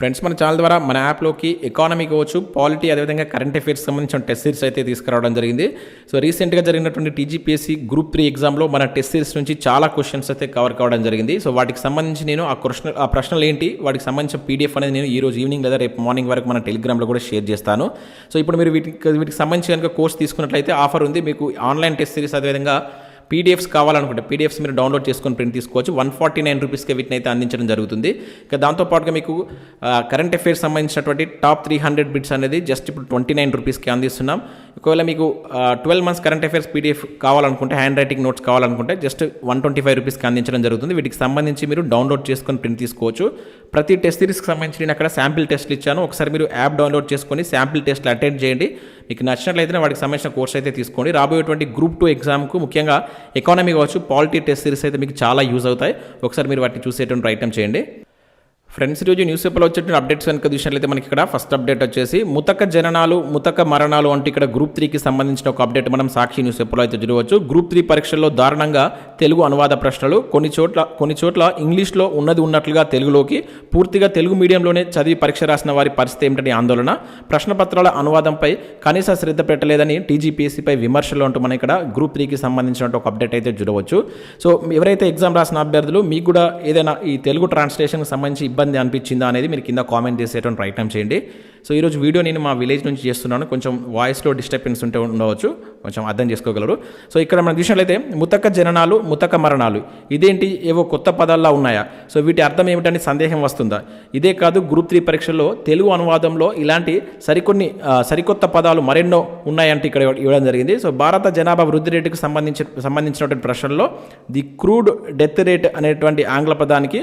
Friends మన channel ద్వారా మన యాప్లోకి ఎకానమీ కావచ్చు పాలిటీ అదేవిధంగా కరెంట్ అఫైర్స్ సంబంధించిన టెస్ట్ సిరీస్ అయితే తీసుకురావడం జరిగింది. సో రీసెంట్గా జరిగినటువంటి టీజీపీఎస్సీ గ్రూప్ త్రీ ఎగ్జామ్లో మన టెస్ట్ సిరీస్ నుంచి చాలా క్వశ్చన్స్ అయితే కవర్ కావడం జరిగింది. సో వాటికి సంబంధించి నేను ఆ క్వశ్చన్ ఆ ప్రశ్నలు ఏంటి వాటికి సంబంధించిన పీడిఎఫ్ అనేది నేను ఈ రోజు ఈవినింగ్ లేదా రేపు మార్నింగ్ వరకు మన టెలిగ్రామ్లో కూడా షేర్ చేస్తాను. సో ఇప్పుడు మీరు వీటికి వీటికి సంబంధించి కనుక కోర్స్ తీసుకున్నట్లయితే ఆఫర్ ఉంది. మీకు ఆన్లైన్ టెస్ట్ సిరీస్ అదేవిధంగా పీడిఎఫ్స్ కావాలనుకుంటే పీడిఎఫ్స్ మీరు డౌన్లోడ్ చేసుకొని ప్రింట్ తీసుకోవచ్చు. వన్ ఫార్టీ నైన్ రూపీస్కి వీటిని అయితే అందించడం జరుగుతుంది. ఇక దాంతోపాటుగా మీకు కరెంట్ అఫైర్స్ సంబంధించినటువంటి టాప్ త్రీ హండ్రెడ్ బిట్స్ అనేది జస్ట్ ఇప్పుడు ట్వంటీ నైన్ రూపీస్కి అందిస్తున్నాం. ఒకవేళ మీకు twelve months current affairs PDF కావాలనుకుంటే హ్యాండ్ రైటింగ్ నోట్స్ కావాలనుకుంటే జస్ట్ వన్ ట్వంటీ ఫైవ్ రూపీస్కి అందించడం జరుగుతుంది. వీటికి సంబంధించి మీరు డౌన్లోడ్ చేసుకొని ప్రింట్ తీసుకోవచ్చు. ప్రతి టెస్ట్ సిరీస్కి సంబంధించి నేను అక్కడ శాంపిల్ టెస్ట్లు ఇచ్చాను. ఒకసారి మీరు యాప్ డౌన్లోడ్ చేసుకొని శాంపిల్ టెస్ట్లు అటెండ్ చేయండి. మీకు నచ్చినట్లయితే వాటికి సంబంధించిన కోర్స్ అయితే తీసుకోండి. రాబోయేటువంటి గ్రూప్ టూ ఎగ్జామ్కు ముఖ్యంగా ఎకానమీ కావచ్చు పాలిటీ టెస్ట్ సిరీస్ అయితే మీకు చాలా యూజ్ అవుతాయి. ఒకసారి మీరు వాటిని చూసేటువంటి ప్రయత్నం చేయండి. ఫ్రెండ్స్ ఈరోజు న్యూస్ పేపర్లో వచ్చేటువంటి అప్డేట్స్ కనుక చూసినట్లయితే మనకి ఇక్కడ ఫస్ట్ అప్డేట్ వచ్చేసి ముతక జననాలు ముతక మరణాలు అంటే ఇక్కడ గ్రూప్ త్రీకి సంబంధించిన ఒక అప్డేట్ మనం సాక్షి న్యూస్ పేపర్లో అయితే చూడవచ్చు. గ్రూప్ త్రీ పరీక్షల్లో దారుణంగా తెలుగు అనువాద ప్రశ్నలు కొన్ని చోట్ల కొన్ని చోట్ల ఇంగ్లీష్లో ఉన్నది ఉన్నట్లుగా తెలుగులోకి పూర్తిగా తెలుగు మీడియంలోనే చదివి పరీక్ష రాసిన వారి పరిస్థితి ఏమిటని ఆందోళన. ప్రశ్నపత్రాల అనువాదంపై కనీస శ్రద్ధ పెట్టలేదని టీజీపీఎస్సీపై విమర్శలు అంటూ మనం ఇక్కడ గ్రూప్ త్రీకి సంబంధించిన ఒక అప్డేట్ అయితే చూడవచ్చు. సో ఎవరైతే ఎగ్జామ్ రాసిన అభ్యర్థులు మీకు కూడా ఏదైనా ఈ తెలుగు ట్రాన్స్లేషన్కి సంబంధించి ఇబ్బంది అనిపించిందా అనేది మీరు కింద కామెంట్ చేసేటువంటి ప్రయత్నం చేయండి. సో ఈరోజు వీడియో నేను మా విలేజ్ నుంచి చేస్తున్నాను. కొంచెం వాయిస్లో డిస్టర్బెన్స్ ఉంటే ఉండవచ్చు. కొంచెం అర్థం చేసుకోగలరు. సో ఇక్కడ మనం చూసినట్లయితే ముతక జననాలు ముతక మరణాలు. ఇదేంటి? ఏవో కొత్త పదాల్లా ఉన్నాయా? సో వీటి అర్థం ఏమిటని సందేహం వస్తుందా? ఇదే కాదు గ్రూప్ త్రీ పరీక్షల్లో తెలుగు అనువాదంలో ఇలాంటి సరికొన్ని సరికొత్త పదాలు మరెన్నో ఉన్నాయంటే ఇక్కడ ఇవ్వడం జరిగింది. సో భారత జనాభా వృద్ధి రేటుకు సంబంధించి సంబంధించినటువంటి ప్రశ్నల్లో ది క్రూడ్ డెత్ రేట్ అనేటువంటి ఆంగ్ల పదానికి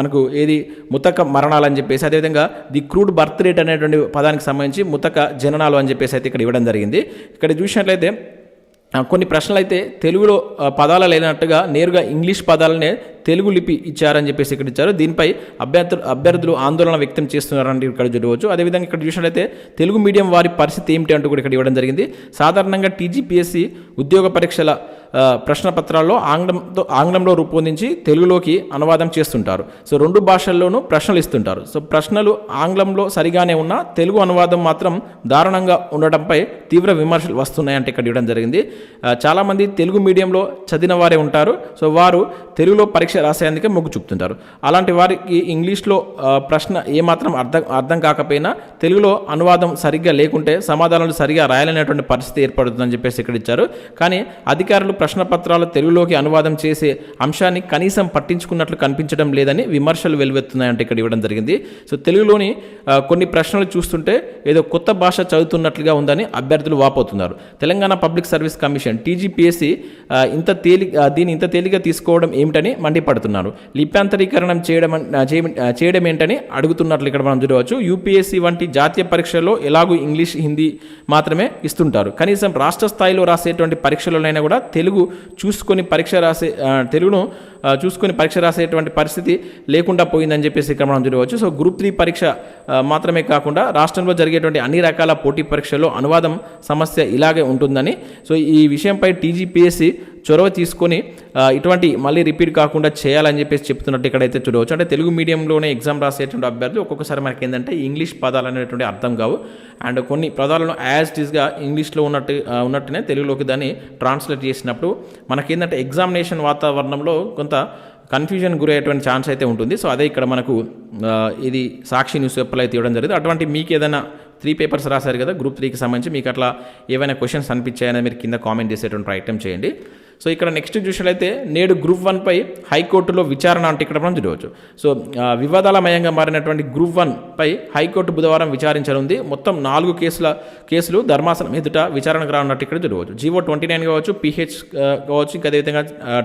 మనకు ఏది? ముతక మరణాలు అని చెప్పేసి అదేవిధంగా ది క్రూడ్ బర్త్ రేట్ అనేటువంటి పదానికి సంబంధించి ముతక జననాలు అని చెప్పేసి అయితే ఇక్కడ ఇవ్వడం జరిగింది. ఇక్కడ చూసినట్లయితే కొన్ని ప్రశ్నలు అయితే తెలుగులో పదాలు లేనట్టుగా నేరుగా ఇంగ్లీష్ పదాలనే తెలుగు లిపి ఇచ్చారని చెప్పేసి ఇక్కడ ఇచ్చారు. దీనిపై అభ్యర్థులు అభ్యర్థులు ఆందోళన వ్యక్తం చేస్తున్నారని ఇక్కడ చూడవచ్చు. అదేవిధంగా ఇక్కడ చూసినట్లయితే తెలుగు మీడియం వారి పరిస్థితి ఏమిటి అంటూ కూడా ఇక్కడ ఇవ్వడం జరిగింది. సాధారణంగా టీజీపీఎస్సీ ఉద్యోగ పరీక్షల ప్రశ్న పత్రాల్లో ఆంగ్లంతో ఆంగ్లంలో రూపొందించి తెలుగులోకి అనువాదం చేస్తుంటారు. సో రెండు భాషల్లోనూ ప్రశ్నలు ఇస్తుంటారు. సో ప్రశ్నలు ఆంగ్లంలో సరిగానే ఉన్నా తెలుగు అనువాదం మాత్రం దారుణంగా ఉండటంపై తీవ్ర విమర్శలు వస్తున్నాయంటే ఇక్కడ ఇవ్వడం జరిగింది. చాలామంది తెలుగు మీడియంలో చదివిన వారే ఉంటారు. సో వారు తెలుగులో పరీక్ష రాసేందుకే మొగ్గు చూపుతుంటారు. అలాంటి వారికి ఇంగ్లీష్లో ప్రశ్న ఏమాత్రం అర్థం అర్థం కాకపోయినా తెలుగులో అనువాదం సరిగ్గా లేకుంటే సమాధానాలు సరిగా రాయాలనేటువంటి పరిస్థితి ఏర్పడుతుందని చెప్పేసి ఇక్కడ ఇచ్చారు. కానీ అధికారులు ప్రశ్న పత్రాలు తెలుగులోకి అనువాదం చేసే అంశాన్ని కనీసం పట్టించుకున్నట్లు కనిపించడం లేదని విమర్శలు వెలువెత్తున్నాయంటే ఇక్కడ ఇవ్వడం జరిగింది. సో తెలుగులోని కొన్ని ప్రశ్నలు చూస్తుంటే ఏదో కొత్త భాష చదువుతున్నట్లుగా ఉందని అభ్యర్థులు వాపోతున్నారు. Telangana public service commission TGPSC ఇంత తేలి దీన్ని ఇంత తేలిగా తీసుకోవడం ఏమిటని మండిపడుతున్నారు లిప్యాంతరీకరణం చేయడం చేయడం ఏంటని అడుగుతున్నట్లు ఇక్కడ మనం చూడవచ్చు. యూపీఎస్సీ వంటి జాతీయ పరీక్షల్లో ఎలాగూ ఇంగ్లీష్ హిందీ మాత్రమే ఇస్తుంటారు. కనీసం రాష్ట్ర స్థాయిలో రాసేటువంటి పరీక్షలైనా కూడా తెలుగు చూసుకొని పరీక్ష రాసే తెలుగును చూసుకొని పరీక్ష రాసేటువంటి పరిస్థితి లేకుండా పోయిందని చెప్పేసి ఇక్కడ మనం చూడవచ్చు. సో గ్రూప్ త్రీ పరీక్ష మాత్రమే కాకుండా రాష్ట్రంలో జరిగేటువంటి అన్ని రకాల పోటీ పరీక్షల్లో అనువాదం సమస్య ఇలాగే ఉంటుందని. సో ఈ విషయంపై టీజీపీఎస్సీ చొరవ తీసుకొని ఇటువంటి మళ్ళీ రిపీట్ కాకుండా చేయాలని చెప్పేసి చెప్తున్నట్టు ఇక్కడైతే చూడవచ్చు. అంటే తెలుగు మీడియంలోనే ఎగ్జామ్ రాసేటువంటి అభ్యర్థులు ఒక్కొక్కసారి మనకి ఏంటంటే ఇంగ్లీష్ పదాలు అనేటువంటి అర్థం కావు. అండ్ కొన్ని పదాలను యాజ్ టీస్గా ఇంగ్లీష్లో ఉన్నట్టు ఉన్నట్టునే తెలుగులోకి దాన్ని ట్రాన్స్లేట్ చేసినప్పుడు మనకేంటంటే ఎగ్జామినేషన్ వాతావరణంలో కొంత కన్ఫ్యూజన్ గురయ్యేటువంటి ఛాన్స్ అయితే ఉంటుంది. సో అదే ఇక్కడ మనకు ఇది సాక్షి న్యూస్ పేపర్లో అయితే ఇవ్వడం జరిగింది. అటువంటి మీకు ఏదైనా త్రీ పేపర్స్ రాశారు కదా గ్రూప్ త్రీకి సంబంధించి మీకు అట్లా ఏవైనా క్వశ్చన్స్ అనిపించాయని మీరు కింద కామెంట్ చేసేటువంటి ప్రయత్నం చేయండి. సో ఇక్కడ నెక్స్ట్ చూసినట్లయితే నేడు గ్రూప్ వన్పై హైకోర్టులో విచారణ అంటే ఇక్కడ మనం చూడవచ్చు. సో వివాదాలమయంగా మారినటువంటి గ్రూప్ వన్ పై హైకోర్టు బుధవారం విచారించనుంది. మొత్తం నాలుగు కేసుల కేసులు ధర్మాసనం ఎదుట విచారణకు రానున్నట్టు ఇక్కడ చూడవచ్చు. జీవో ట్వంటీ నైన్ కావచ్చు పిహెచ్ కావచ్చు ఇంకా అదేవిధంగా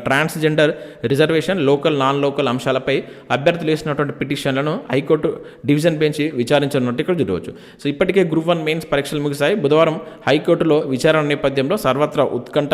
transgender reservation local non local అంశాలపై అభ్యర్థులు వేసినటువంటి పిటిషన్లను హైకోర్టు డివిజన్ బెంచ్ విచారించనున్నట్టు ఇక్కడ చూడవచ్చు. సో ఇప్పటికే గ్రూప్ వన్ మెయిన్స్ పరీక్షలు ముగిశాయి. బుధవారం హైకోర్టులో విచారణ నేపథ్యంలో సర్వత్రా ఉత్కంఠ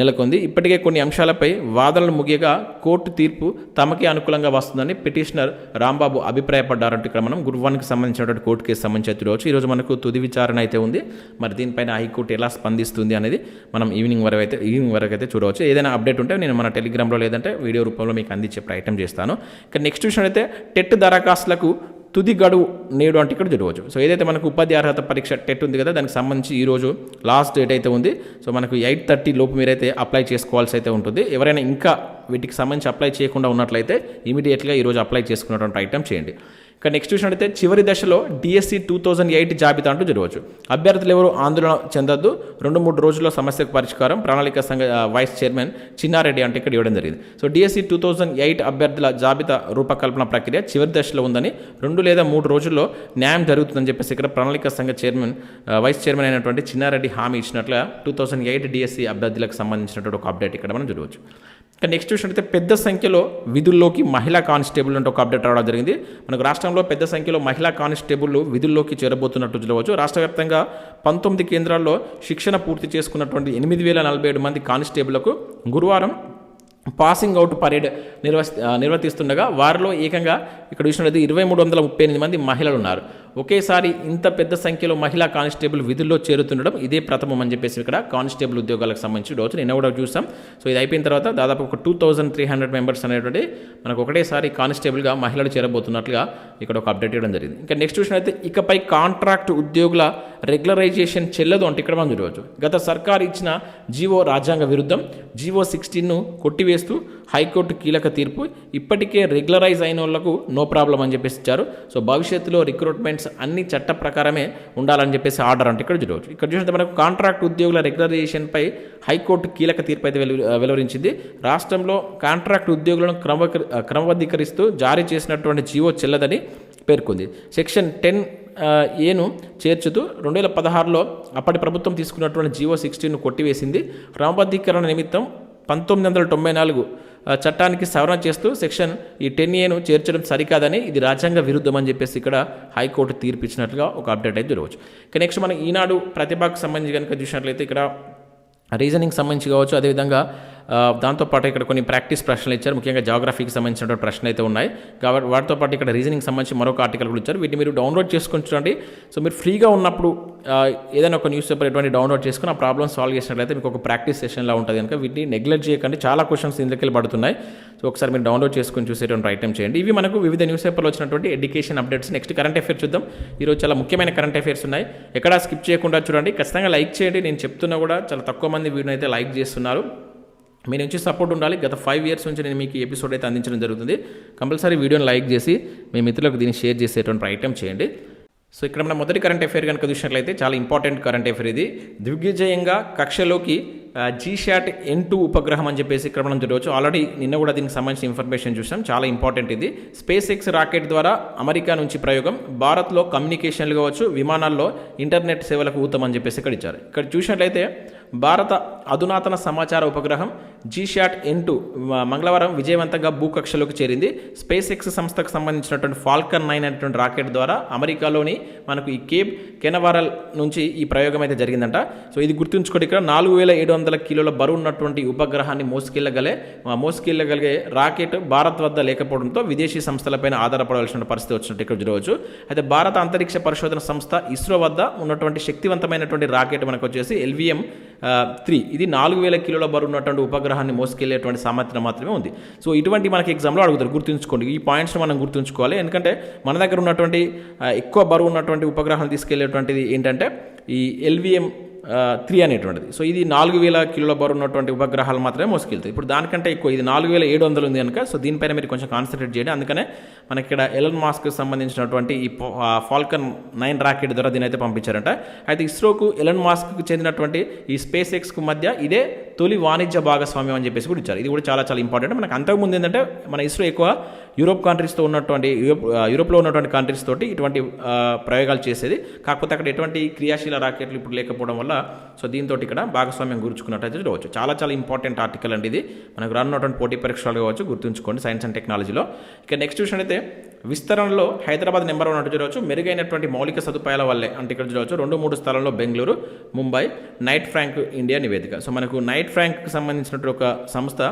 నెలకొంది. ఇప్పటికే కొన్ని అంశాలపై వాదనలు ముగియగా కోర్టు తీర్పు తమకే అనుకూలంగా వస్తుందని పిటిషనర్ రాంబాబు అభిప్రాయపడ్డారంటూ ఇక్కడ మనం గురువానికి సంబంధించినటువంటి కోర్టు కేసు సంబంధించి చూడవచ్చు. ఈరోజు మనకు తుది విచారణ అయితే ఉంది. మరి దీనిపైన హైకోర్టు ఎలా స్పందిస్తుంది అనేది మనం ఈవినింగ్ వరకు అయితే ఈవినింగ్ వరకు అయితే చూడవచ్చు. ఏదైనా అప్డేట్ ఉంటే నేను మన టెలిగ్రామ్లో లేదంటే వీడియో రూపంలో మీకు అందించే ప్రయత్నం చేస్తాను. ఇక నెక్స్ట్ విషయం అయితే టెట్ దరఖాస్తులకు తుది గడువు నేడు అంటే ఇక్కడ చూడవచ్చు సో ఏదైతే మనకు ఉపాధి అర్హత పరీక్ష టెట్ ఉంది కదా దానికి సంబంధించి ఈరోజు లాస్ట్ డేట్ అయితే ఉంది. సో మనకు ఎయిట్ థర్టీ లోపు మీరైతే అప్లై చేసుకోవాల్సి అయితే ఉంటుంది. ఎవరైనా ఇంకా వీటికి సంబంధించి అప్లై చేయకుండా ఉన్నట్లయితే ఇమీడియట్గా ఈరోజు అప్లై చేసుకున్నటువంటి ఐటమ్ చేయండి. ఇక నెక్స్ట్ చూసినట్టయితే చివరి దశలో డిఎస్సి టూ థౌజండ్ ఎయిట్ జాబితా అంటూ జరగవచ్చు. అభ్యర్థులు ఎవరు? ఆందోళన చెందొద్దు. రెండు మూడు రోజుల్లో సమస్యకు పరిష్కారం. ప్రణాళిక సంఘ వైస్ చైర్మన్ చిన్నారెడ్డి అంటే ఇక్కడ ఇవ్వడం జరిగింది. So DSC two thousand eight అభ్యర్థుల జాబితా రూపకల్పన ప్రక్రియ చివరి దశలో ఉందని రెండు లేదా మూడు రోజుల్లో న్యాయం జరుగుతుందని చెప్పేసి ఇక్కడ ప్రణాళిక సంఘ చైర్మన్ వైస్ చైర్మన్ అయినటువంటి చిన్నారెడ్డి హామీ ఇచ్చినట్లుగా టూ థౌజండ్ ఎయిట్ డిఎస్సి అభ్యర్థులకు సంబంధించినటువంటి ఒక అప్డేట్ ఇక్కడ మనం చూడవచ్చు. ఇక నెక్స్ట్ చూసినట్టయితే పెద్ద సంఖ్యలో విధుల్లోకి మహిళా కానిస్టేబుల్ అంటే ఒక అప్డేట్ రావడం జరిగింది. మనకు రాష్ట్రంలో పెద్ద సంఖ్యలో మహిళా కానిస్టేబుల్ విధుల్లోకి చేరబోతున్నట్టు చూడవచ్చు. రాష్ట్ర వ్యాప్తంగా పంతొమ్మిది కేంద్రాల్లో శిక్షణ పూర్తి చేసుకున్నటువంటి ఎనిమిది వేల నలభై ఏడు మంది కానిస్టేబుల్లకు గురువారం పాసింగ్ అవుట్ పరేడ్ నిర్వ నిర్వర్తిస్తుండగా వారిలో ఏకంగా ఇక్కడ చూసినట్లయితే ఇరవై మూడు వందల ముప్పై ఎనిమిది మంది మహిళలు ఉన్నారు. ఒకేసారి ఇంత పెద్ద సంఖ్యలో మహిళా కానిస్టేబుల్ విధుల్లో చేరుతుండడం ఇదే ప్రథమం అని చెప్పేసి ఇక్కడ కానిస్టేబుల్ ఉద్యోగాలకు సంబంధించి రోజు నిన్న కూడా చూసాం. సో ఇది అయిపోయిన తర్వాత దాదాపు ఒక two thousand three hundred members అనేటువంటి మనకు ఒకటేసారి కానిస్టేబుల్గా మహిళలు చేరబోతున్నట్లుగా ఇక్కడ ఒక అప్డేట్ ఇవ్వడం జరిగింది. ఇంకా నెక్స్ట్ చూసినట్లయితే ఇకపై కాంట్రాక్ట్ ఉద్యోగుల రెగ్యులరైజేషన్ చెల్లదు అంటే ఇక్కడ మనం చూడవచ్చు. గత సర్కార్ ఇచ్చిన జీవో రాజ్యాంగ విరుద్ధం జీవో సిక్స్టీన్ను కొట్టివేస్తూ హైకోర్టు కీలక తీర్పు ఇప్పటికే రెగ్యులరైజ్ అయిన వాళ్ళకు నో ప్రాబ్లం అని చెప్పేసి ఇచ్చారు. సో భవిష్యత్తులో రిక్రూట్మెంట్ రిక్రూట్మెంట్స్ అన్ని చట్ట ప్రకారమే ఉండాలని చెప్పేసి ఆర్డర్ అంటే. ఇక్కడ చూడవచ్చు. ఇక్కడ చూసినట్టు మనకు కాంట్రాక్ట్ ఉద్యోగుల రెగ్యులరైజేషన్పై హైకోర్టు కీలక తీర్పు అయితే వెలు వెలువరించింది. రాష్ట్రంలో కాంట్రాక్ట్ ఉద్యోగులను క్రమ క్రమబద్ధీకరిస్తూ జారీ చేసినటువంటి జీవో చెల్లదని పేర్కొంది. సెక్షన్ టెన్ ఏను చేర్చుతూ రెండు వేల పదహారులో అప్పటి ప్రభుత్వం తీసుకున్నటువంటి జీవో సిక్స్టీన్ను కొట్టివేసింది. క్రమబద్ధీకరణ నిమిత్తం పంతొమ్మిది వందల తొంభై నాలుగు చట్టానికి సవరణ చేస్తూ సెక్షన్ ఈ టెన్ ఏను చేర్చడం సరికాదని ఇది రాజ్యాంగ విరుద్ధమని చెప్పేసి ఇక్కడ హైకోర్టు తీర్పు ఇచ్చినట్లుగా ఒక అప్డేట్ అయితే తెలియవచ్చు ఇక నెక్స్ట్ మనం ఈనాడు ప్రతిభకు సంబంధించి కనుక చూసినట్లయితే ఇక్కడ రీజనింగ్ సంబంధించి కావచ్చు అదేవిధంగా దాంతోపాటు ఇక్కడ కొన్ని ప్రాక్టీస్ ప్రశ్నలు ఇచ్చారు. ముఖ్యంగా జాగ్రఫీకి సంబంధించినటువంటి ప్రశ్నలు అయితే ఉన్నాయి. కాబట్టి వాటితో పాటు ఇక్కడ రీజనింగ్ సంబంధించి మరొక ఆర్టికల్ కూడా ఇచ్చారు. వీటిని మీరు డౌన్లోడ్ చేసుకొని చూడండి. సో మీరు ఫ్రీగా ఉన్నప్పుడు ఏదైనా ఒక న్యూస్ పేపర్ ఎటువంటి డౌన్లోడ్ చేసుకుని ఆ ప్రాబ్లమ్ సాల్వ్ చేసినట్లయితే మీకు ఒక ప్రాక్టీస్ సెషన్లా ఉంటుంది కనుక వీటిని నెగ్లెక్ట్ చేయకండి. చాలా క్వశ్చన్స్ ఇందులోకి పడుతున్నాయి. సో ఒకసారి మీరు డౌన్లోడ్ చేసుకొని చూసేటువంటి ఐటమ్ చేయండి. ఇవి మనకు వివిధ న్యూస్ పేపర్లో వచ్చినటువంటి education updates next current affairs చూద్దాం. ఈరోజు చాలా ముఖ్యమైన కరెంట్ అఫేర్స్ ఉన్నాయి. ఎక్కడా స్కిప్ చేయకుండా చూడండి. ఖచ్చితంగా లైక్ చేయండి. నేను చెప్తున్నా కూడా చాలా తక్కువ మంది వీడినైతే అయితే లైక్ చేస్తున్నారు. మీ నుంచి సపోర్ట్ ఉండాలి. గత ఫైవ్ ఇయర్స్ నుంచి నేను మీకు ఎపిసోడ్ అయితే అందించడం జరుగుతుంది. కంపల్సరీ వీడియోని లైక్ చేసి మీ మిత్రులకు దీన్ని షేర్ చేసేటువంటి ప్రయత్నం చేయండి. సో ఇక్కడ మన మొదటి కరెంట్ అఫేర్ కనుక చూసినట్లయితే చాలా ఇంపార్టెంట్ కరెంట్ అఫేర్ ఇది. దిగ్విజయంగా కక్షలోకి జీషాట్ ఎన్ టూ ఉపగ్రహం అని చెప్పేసి ఇక్కడ మనం చూడవచ్చు. ఆల్రెడీ నిన్న కూడా దీనికి సంబంధించిన ఇన్ఫర్మేషన్ చూసాం. చాలా ఇంపార్టెంట్ ఇది. స్పేస్ ఎక్స్ రాకెట్ ద్వారా అమెరికా నుంచి ప్రయోగం భారత్లో కమ్యూనికేషన్లు కావచ్చు విమానాల్లో ఇంటర్నెట్ సేవలకు ఊతం అని చెప్పేసి ఇక్కడ ఇచ్చారు. ఇక్కడ చూసినట్లయితే భారత అధునాతన సమాచార ఉపగ్రహం జీషాట్ ఎన్ టూ మంగళవారం విజయవంతంగా భూకక్షలోకి చేరింది. స్పేస్ ఎక్స్ సంస్థకు సంబంధించినటువంటి ఫాల్కన్ నైన్ అనేటువంటి రాకెట్ ద్వారా అమెరికాలోని మనకు ఈ కేప్ కెనవారల్ నుంచి ఈ ప్రయోగం అయితే జరిగిందంట. సో ఇది గుర్తుంచుకోండి ఇక్కడ నాలుగు వేల ఏడు వందల కిలోల బరువు ఉన్నటువంటి ఉపగ్రహాన్ని మోసుకెళ్ళగలే మోసుకెళ్ళగలిగే రాకెట్ భారత్ వద్ద లేకపోవడంతో విదేశీ సంస్థలపైన ఆధారపడవలసిన పరిస్థితి వచ్చినట్టు ఇక్కడ చూడవచ్చు. అయితే భారత అంతరిక్ష పరిశోధన సంస్థ ఇస్రో వద్ద ఉన్నటువంటి శక్తివంతమైనటువంటి రాకెట్ మనకు వచ్చేసి ఎల్విఎం త్రీ ఇది నాలుగు వేల కిలోల బరువు ఉన్నటువంటి ఉపగ్రహాన్ని మోసుకెళ్ళేటువంటి సామర్థ్యం మాత్రమే ఉంది. సో ఇటువంటి మనకి ఎగ్జామ్లో అడుగుతారు. గుర్తుంచుకోండి. ఈ పాయింట్స్ మనం గుర్తుంచుకోవాలి. ఎందుకంటే మన దగ్గర ఉన్నటువంటి ఎక్కువ బరువు ఉన్నటువంటి ఉపగ్రహాన్ని తీసుకెళ్ళేటువంటిది ఏంటంటే ఈ ఎల్విఎం త్రీ అనేటువంటిది. సో ఇది నాలుగు వేల కిలోల బరువు ఉన్నటువంటి ఉపగ్రహాలు మాత్రమే మోసుకెళ్తాయి. ఇప్పుడు దానికంటే ఎక్కువ ఇది నాలుగు వేల ఏడు వందలు ఉంది కనుక సో దీనిపైన మీరు కొంచెం కాన్సన్ట్రేట్ చేయండి. అందుకనే మనకి ఇక్కడ ఎలన్ మాస్క్ సంబంధించినటువంటి ఈ ఫాల్కన్ నైన్ రాకెట్ ద్వారా దీని అయితే పంపించారంట. అయితే ఇస్రోకు ఎలన్ మాస్క్కు చెందినటువంటి ఈ స్పేస్ ఎక్స్కు మధ్య ఇదే తొలి వాణిజ్య భాగస్వామ్యం అని చెప్పేసి కూడా ఇచ్చారు. ఇది కూడా చాలా చాలా ఇంపార్టెంట్ మనకు అంతకుముందు ఏంటంటే మన ఇస్రో ఎక్కువ యూరోప్ కంట్రీస్తో ఉన్నటువంటి యూరోప్ యూరోప్లో ఉన్నటువంటి కంట్రీస్ తోటి ఇటువంటి ప్రయోగాలు చేసేది. కాకపోతే అక్కడ ఎటువంటి క్రియాశీల రాకెట్లు ఇప్పుడు లేకపోవడం వల్ల సో దీంతో ఇక్కడ భాగస్వామ్యం గుర్చుకున్నట్టయితే చూడవచ్చు. చాలా చాలా ఇంపార్టెంట్ ఆర్టికల్ అండి ఇది. మనకు రానున్నటువంటి పోటీ పరీక్షలు కావచ్చు గుర్తుంచుకోండి సైన్స్ అండ్ టెక్నాలజీలో ఇక నెక్స్ట్ చూసినట్టయితే విస్తరణలో హైదరాబాద్ నెంబర్ వన్ అంటూ చూడవచ్చు. మెరుగైనటువంటి మౌలిక సదుపాయాల వల్లే అంటే ఇక్కడ చూడవచ్చు. రెండు మూడు స్థలంలో Bengaluru Mumbai Knight Frank India నివేదిక. సో మనకు నైట్ ఫ్రాంక్కి సంబంధించినటువంటి ఒక సంస్థ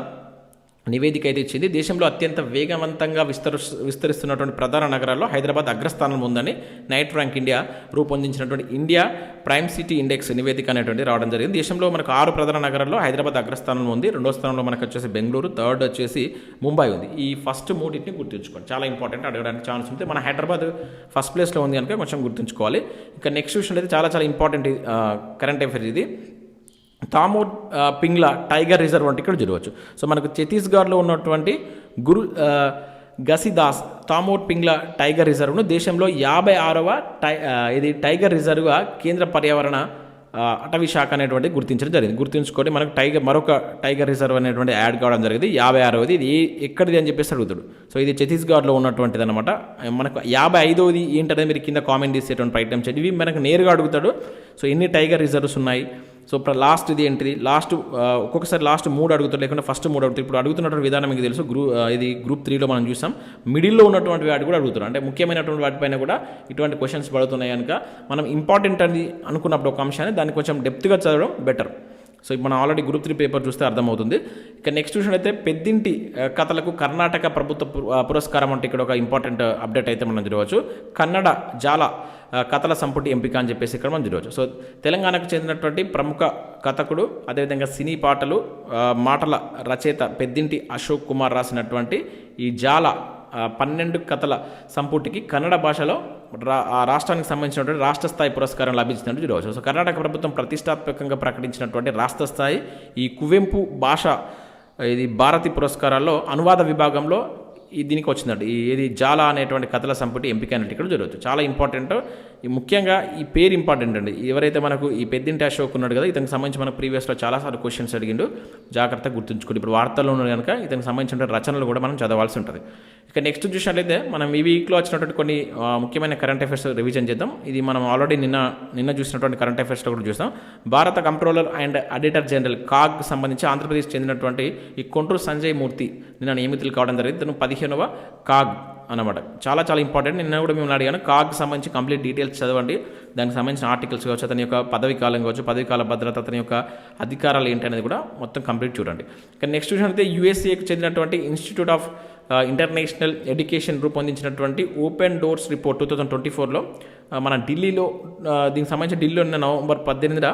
నివేదిక అయితే ఇచ్చింది. దేశంలో అత్యంత వేగవంతంగా విస్తరు విస్తరిస్తున్నటువంటి ప్రధాన నగరాల్లో హైదరాబాద్ అగ్రస్థానంలో ఉందని నైట్ ర్యాంక్ ఇండియా రూపొందించినటువంటి ఇండియా ప్రైమ్ సిటీ ఇండెక్స్ నివేదిక అనేటువంటి రావడం జరిగింది. దేశంలో మనకు ఆరు ప్రధాన నగరాల్లో హైదరాబాద్ అగ్రస్థానంలో ఉంది. రెండో స్థానంలో మనకు వచ్చేసి బెంగళూరు థర్డ్ వచ్చేసి ముంబై ఉంది. ఈ ఫస్ట్ మూడింటిని గుర్తుంచుకోండి. చాలా ఇంపార్టెంట్ అడగడానికి ఛాన్స్ ఉంది. మన హైదరాబాద్ ఫస్ట్ ప్లేస్లో ఉంది కనుక కొంచెం గుర్తుంచుకోవాలి. ఇంకా నెక్స్ట్ విషయం అయితే చాలా చాలా ఇంపార్టెంట్ కరెంట్ అఫైర్స్ ఇది. తామూర్ పింగ్లా టైగర్ రిజర్వ్ వంటి ఇక్కడ చూడవచ్చు సో మనకు ఛత్తీస్గఢ్లో ఉన్నటువంటి గురు గసిదాస్ తామూర్ పింగ్లా టైగర్ రిజర్వ్ను దేశంలో యాభై ఆరవ టై ఇది టైగర్ రిజర్వ్గా కేంద్ర పర్యావరణ అటవీ శాఖ అనేటువంటి గుర్తించడం జరిగింది. గుర్తుంచుకొని మనకు టైగర్ మరొక టైగర్ రిజర్వ్ అనేటువంటి యాడ్ కావడం జరిగింది. యాభై ఆరవది ఇది ఎక్కడిది అని చెప్పేసి అడుగుతాడు. సో ఇది ఛత్తీస్గఢ్లో ఉన్నటువంటిది అనమాట మనకు యాభై ఐదవది ఏంటనేది మీరు కింద కామెంట్ చేసేటువంటి ప్రయత్నం చేయండి. ఇవి మనకు నేరుగా అడుగుతాడు. సో ఎన్ని టైగర్ రిజర్వ్స్ ఉన్నాయి? సో ఇప్పుడు లాస్ట్ ఇది ఏంటిది లాస్ట్ ఒక్కొక్కసారి లాస్ట్ మూడు అడుగుతారు లేకుండా ఫస్ట్ మూడు అడుగుతారు. ఇప్పుడు అడుగుతున్నటువంటి విధానం మీకు తెలుసు గ్రూ ఇది గ్రూప్ త్రీలో మనం చూసాం. మిడిల్లో ఉన్నటువంటి వాటి కూడా అడుగుతున్నారు అంటే ముఖ్యమైనటువంటి వాటిపైన కూడా ఇటువంటి క్వశ్చన్స్ పడుతున్నాయి కనుక మనం ఇంపార్టెంట్ అని అనుకున్నప్పుడు ఒక అంశాన్ని దాన్ని కొంచెం డెప్త్గా చదవడం బెటర్ సో ఇప్పుడు మనం ఆల్రెడీ గ్రూప్ త్రీ పేపర్ చూస్తే అర్థమవుతుంది. ఇక నెక్స్ట్ విషయం అయితే పెద్దింటి కథలకు కర్ణాటక ప్రభుత్వ పురస్కారం అంటే ఇక్కడ ఒక ఇంపార్టెంట్ అప్డేట్ అయితే మనం చూడవచ్చు. కన్నడ జాల కథల సంపుటి ఎంపిక అని చెప్పేసి ఇక్కడ మనం చూడవచ్చు. సో తెలంగాణకు చెందినటువంటి ప్రముఖ కథకుడు అదేవిధంగా సినీ పాటలు మాటల రచయిత పెద్దింటి అశోక్ కుమార్ రాసినటువంటి ఈ జాల పన్నెండు కథల సంపుటికి కన్నడ భాషలో రా ఆ రాష్ట్రానికి సంబంధించినటువంటి రాష్ట్ర స్థాయి పురస్కారం లభించినట్టు చూడవచ్చు. సో కర్ణాటక ప్రభుత్వం ప్రతిష్టాత్మకంగా ప్రకటించినటువంటి రాష్ట్ర స్థాయి ఈ కువెంపు భాష ఇది భారతి పురస్కారాల్లో అనువాద విభాగంలో ఈ దీనికి వచ్చిందండి. ఇది జాల అనేటువంటి కథల సంపుటి ఎంపిక అనేటి ఇక్కడ జరగచ్చు చాలా ఇంపార్టెంట్ ముఖ్యంగా ఈ పేరు ఇంపార్టెంట్ అండి. ఎవరైతే మనకు ఈ పెద్దింటి అశోక్ ఉన్నాడు కదా ఇతనికి సంబంధించి మనకు ప్రీవియస్లో చాలాసార్లు క్వశ్చన్స్ అడిగిండు. జాగ్రత్తగా గుర్తుంచుకోండి. ఇప్పుడు వార్తల్లో ఉన్నాడు కనుక ఇతనికి సంబంధించిన రచనలు కూడా మనం చదవాల్సి ఉంటుంది. ఇక నెక్స్ట్ చూసినట్లయితే మనం ఈ వీక్లో వచ్చినటువంటి కొన్ని ముఖ్యమైన కరెంట్ అఫైర్స్ రివిజన్ చేద్దాం. ఇది మనం ఆల్రెడీ నిన్న నిన్న చూసినటువంటి కరెంట్ అఫైర్స్లో కూడా చూస్తాం. భారత controller and auditor general CAG సంబంధించి ఆంధ్రప్రదేశ్ చెందినటువంటి ఈ కొండ్రు సంజయ్ మూర్తి నిన్న నియమితులు కావడం జరిగింది. తను పదిహేనవ కాగ్. అన్నమాట. చాలా చాలా ఇంపార్టెంట్ నిన్న కూడా మేము అడిగాను కాగ్కి సంబంధించి కంప్లీట్ డీటెయిల్స్ చదవండి. దానికి సంబంధించిన ఆర్టికల్స్ కావచ్చు అతని యొక్క పదవి కాలం కావచ్చు పదవి కాల భద్రత అతని యొక్క అధికారాలు ఏంటి అనేది కూడా మొత్తం కంప్లీట్ చూడండి. కానీ నెక్స్ట్ చూసినట్లయితే యూఎస్ఏకి చెందినటువంటి institute of international education రూపొందించినటువంటి open doors report two thousand twenty ఫోర్లో మన ఢిల్లీలో దీనికి సంబంధించి ఢిల్లీలో నిన్న నవంబర్ పద్దెనిమిదిన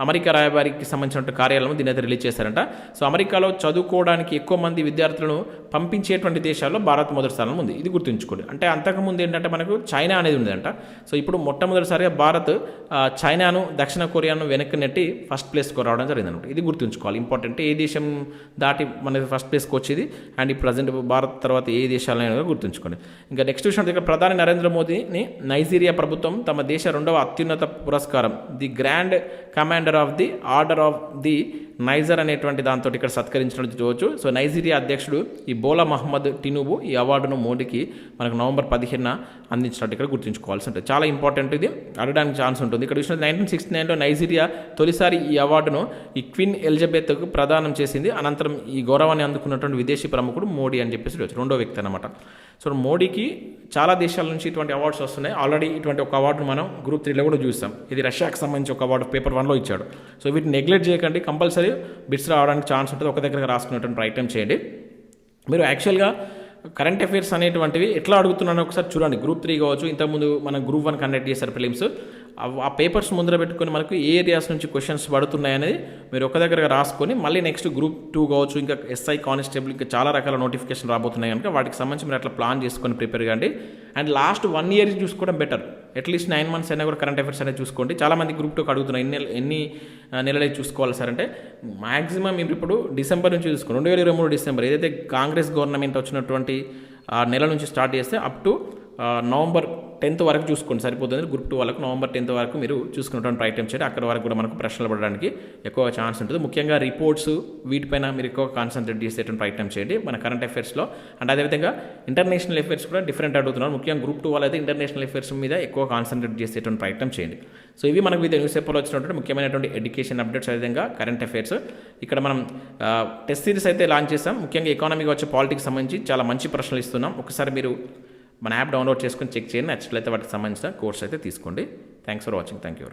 అమెరికా రాయబారికి సంబంధించిన కార్యాలయం దీని అయితే రిలీజ్ చేశారంట. సో అమెరికాలో చదువుకోవడానికి ఎక్కువ మంది విద్యార్థులను పంపించేటువంటి దేశాల్లో భారత్ మొదటి స్థానం ఉంది. ఇది గుర్తుంచుకోండి. అంటే అంతకుముందు ఏంటంటే మనకు చైనా అనేది ఉందంట సో ఇప్పుడు మొట్టమొదటిసారిగా భారత్ చైనాను దక్షిణ కొరియాను వెనక్కి నెట్టి ఫస్ట్ ప్లేస్కి రావడం జరిగింది అనమాట ఇది గుర్తుంచుకోవాలి. ఇంపార్టెంట్. ఏ దేశం దాటి మనకి ఫస్ట్ ప్లేస్కి వచ్చేది? అండ్ ఈ ప్రజెంట్ భారత్ తర్వాత ఏ దేశాలైనా గుర్తుంచుకోండి. ఇంకా నెక్స్ట్ విషయం దగ్గర ప్రధాని నరేంద్ర మోదీని నైజీరియా ప్రభుత్వం తమ దేశ రెండవ అత్యున్నత పురస్కారం the grand command commander of the order of the Niger అనేటువంటి దాంతో ఇక్కడ సత్కరించినట్టు చూడవచ్చు సో నైజీరియా అధ్యక్షుడు ఈ బోలా మహమ్మద్ టినుబు ఈ అవార్డును మోడీకి మనకు నవంబర్ పదిహేనున అందించినట్టు ఇక్కడ గుర్తుంచుకోవాల్సి ఉంటుంది. చాలా ఇంపార్టెంట్ ఇది. అడగడానికి ఛాన్స్ ఉంటుంది. ఇక్కడ చూసిన నైన్టీన్ సిక్స్టీ నైన్లో నైజీరియా తొలిసారి ఈ అవార్డును ఈ క్వీన్ ఎలిజబెత్కు ప్రదానం చేసింది. అనంతరం ఈ గౌరవాన్ని అందుకున్నటువంటి విదేశీ ప్రముఖుడు మోడీ అని చెప్పేసి చూడవచ్చు రెండో వ్యక్తి అనమాట సో మోడీకి చాలా దేశాల నుంచి ఇటువంటి అవార్డ్స్ వస్తున్నాయి. ఆల్రెడీ ఇటువంటి ఒక అవార్డు మనం గ్రూప్ త్రీలో కూడా చూస్తాం ఇది రష్యాకి సంబంధించి ఒక అవార్డు పేపర్ వన్లో ఇచ్చాడు. సో వీటిని నెగ్లెక్ట్ చేయకండి. కంపల్సరీ బిట్స్ రావడానికి ఛాన్స్ ఉంటుంది. ఒక దగ్గర రాసుకునేటువంటి ప్రయత్నం చేయండి. మీరు యాక్చువల్గా కరెంట్ అఫైర్స్ అనేటువంటివి ఎట్లా అడుగుతున్నానో ఒకసారి చూడండి. గ్రూప్ త్రీ కావచ్చు ఇంతకుముందు మనం గ్రూప్ వన్ కండక్ట్ చేశారు ఫిలిమ్స్ ఆ పేపర్స్ ముందర పెట్టుకొని మనకు ఏ ఏరియాస్ నుంచి క్వశ్చన్స్ పడుతున్నాయి అనేది మీరు ఒక దగ్గర రాసుకొని మళ్ళీ నెక్స్ట్ గ్రూప్ టూ కావచ్చు ఇంకా ఎస్ఐ కానిస్టేబుల్ ఇంకా చాలా రకాల నోటిఫికేషన్ రాబోతున్నాయి కనుక వాటికి సంబంధించి మీరు అట్లా ప్లాన్ చేసుకొని ప్రిపేర్ కండి అండ్ లాస్ట్ వన్ ఇయర్ చూసుకోవడం better at least nine months అయినా కూడా కరెంట్ అఫైర్స్ అనేది చూసుకోండి. చాలా మంది గ్రూప్ టూకి అడుగుతున్నారు ఎన్ని నెల- ఎన్ని నెలలు చూసుకోవాలి సార్ అంటే మాక్సిమం మీరు ఇప్పుడు డిసెంబర్ నుంచి చూసుకోండి. రెండు వేల ఇరవై మూడు డిసెంబర్ ఏదైతే కాంగ్రెస్ గవర్నమెంట్ వచ్చినటువంటి ఆ నెల నుంచి స్టార్ట్ చేస్తే అప్ టు నవంబర్ టెన్త్ వరకు చూసుకోండి సరిపోతుంది. గ్రూప్ టూ వాళ్ళకు నవంబర్ టెన్త్ వరకు మీరు చూసుకున్నటువంటి ప్రయత్నం చేయండి. అక్కడ వరకు కూడా మనకు ప్రశ్నలు పడడానికి ఎక్కువ ఛాన్స్ ఉంటుంది. ముఖ్యంగా రిపోర్ట్స్ వీటిపైన మీరు ఎక్కువ కాన్సన్ట్రేట్ చేసేటువంటి ప్రయత్నం చేయండి. మన కరెంట్ అఫైర్స్లో అండ్ అదేవిధంగా ఇంటర్నేషనల్ అఫైర్స్ కూడా డిఫరెంట్ అడుగుతున్నారు. ముఖ్యంగా గ్రూప్ టూ వాళ్ళైతే ఇంటర్నేషనల్ అఫైర్స్ మీద ఎక్కువ కాన్సన్ట్రేట్ చేసేటువంటి ప్రయత్నం చేయండి. సో ఇవి మనకు వివిధ న్యూస్ పేపర్లో వచ్చినటువంటి ముఖ్యమైనటువంటి ఎడ్యుకేషన్ అప్డేట్స్ అదేవిధంగా కరెంట్ అఫైర్స్ ఇక్కడ మనం టెస్ట్ సిరీస్ అయితే లాంచ్ చేస్తాం ముఖ్యంగా ఎకానమీకి వచ్చే పాలిటిక్స్ సంబంధించి చాలా మంచి ప్రశ్నలు ఇస్తున్నాం. ఒకసారి మీరు మన యాప్ డౌన్లోడ్ చేసుకొని చెక్ చేయండి. నచ్చినట్లయితే వాటికి సంబంధించిన కోర్స్ అయితే తీసుకోండి. Thanks for watching thank you